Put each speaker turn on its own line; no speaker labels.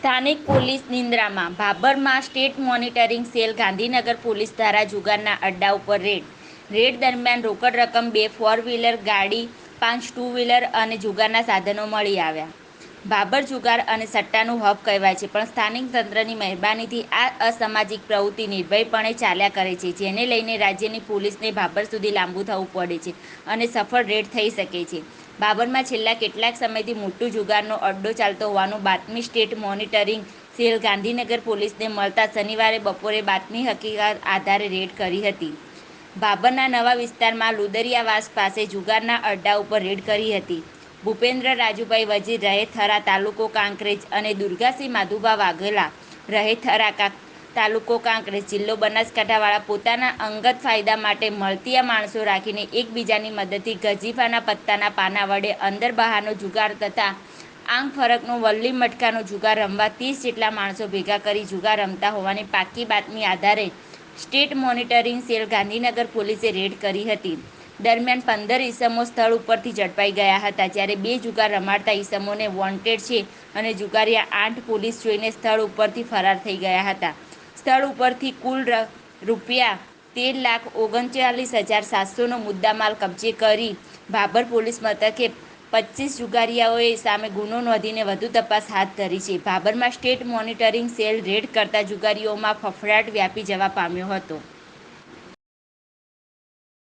સ્થાનિક પોલીસ નિંદ્રામાં ભાબરમાં state monitoring cell Gandhinagar police દ્વારા જુગારના અડ્ડા ઉપર રેડ. રેડ દરમિયાન રોકડ રકમ બે ફોર વ્હીલર ગાડી પાંચ ટુ વ્હીલર અને જુગારના સાધનો મળી આવ્યા. ભાબર જુગાર અને સટ્ટાનું હબ કહેવાય છે, પણ સ્થાનિક તંત્રની મહેરબાનીથી આ અસામાજિક પ્રવૃત્તિ નિર્ભયપણે ચાલ્યા કરે છે, જેને લઈને રાજ્યની પોલીસને ભાભર સુધી લાંબુ થવું પડે છે અને સફળ રેડ થઈ શકે છે. બાબરમાં છેલ્લા કેટલાક સમયથી મોટું જુગારનો અડ્ડો ચાલતો હોવાનું બાતમી સ્ટેટ મોનિટરિંગ, સેલ ગાંધીનગર પોલીસને મળતા શનિવારે બપોરે બાતમી હકીકત આધારે રેડ કરી હતી. બાબરના નવા વિસ્તારમાં લુદરિયાવાસ પાસે જુગારના અડ્ડા ઉપર રેડ કરી હતી. ભૂપેન્દ્ર રાજુભાઈ વજીર રહે થરા તાલુકો કાંકરેજ અને દુર્ગાસિંહ માધુભા વાઘેલા રહે થરા તાલુકો કાંકરેજ જિલ્લો બનાસકાંઠાવાળા પોતાના અંગત ફાયદા માટે મળતી આ માણસો રાખીને એકબીજાની મદદથી ગજીફાના પત્તાના પાના વડે અંદર બહારનો જુગાર તથા આંગ ફરકનો વલ્લી મટકાનો જુગાર રમવા ત્રીસ જેટલા માણસો ભેગા કરી જુગાર રમતા હોવાની પાકી બાતમી આધારે સ્ટેટ મોનિટરિંગ સેલ ગાંધીનગર પોલીસે રેડ કરી હતી. દરમિયાન પંદર ઈસમો સ્થળ ઉપરથી ઝડપાઈ ગયા હતા, જ્યારે બે જુગાર રમાડતા ઈસમોને વોન્ટેડ છે અને જુગારિયા આઠ પોલીસ જોઈને સ્થળ ઉપરથી ફરાર થઈ ગયા હતા. સ્થળ ઉપરથી કુલ રૂપિયા તેર લાખ ઓગણચાલીસ હજાર સાતસોનો મુદ્દામાલ કબજે કરી. ભાભર પોલીસ મથકે પચીસ જુગારિયાઓએ સામે ગુનો નોંધીને વધુ તપાસ હાથ ધરી છે. ભાભરમાં સ્ટેટ મોનિટરિંગ સેલ રેડ કરતા જુગારીઓમાં ફફડાટ વ્યાપી જવા પામ્યો હતો.